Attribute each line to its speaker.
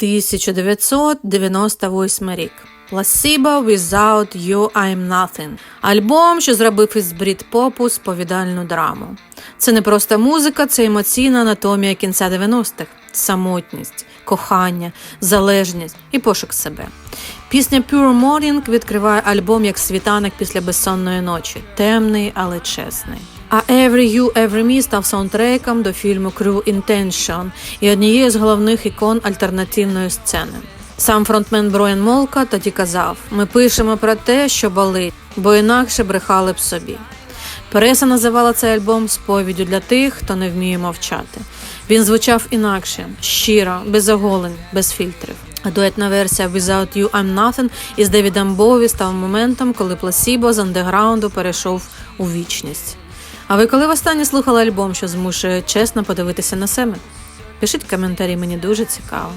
Speaker 1: 1998 рік. Placebo Without You I'm Nothing. Альбом, що зробив із брід-попу сповідальну драму. Це не просто музика, це емоційна анатомія кінця 90-х, самотність, кохання, залежність і пошук себе. Пісня Pure Morning відкриває альбом як світанок після безсонної ночі, темний, але чесний. А Every You, Every Me став саундтреком до фільму Crew Intention і однією з головних ікон альтернативної сцени. Сам фронтмен Броєн Молка тоді казав: ми пишемо про те, що болить, бо інакше брехали б собі. Преса називала цей альбом сповіддю для тих, хто не вміє мовчати. Він звучав інакше, щиро, без оголень, без фільтрів. А дуетна версія Without You I'm Nothing із Девідом Бові став моментом, коли пласібо з андеграунду перейшов у вічність. А ви коли востаннє слухали альбом, що змушує чесно подивитися на себе? Пишіть коментарі, мені дуже цікаво.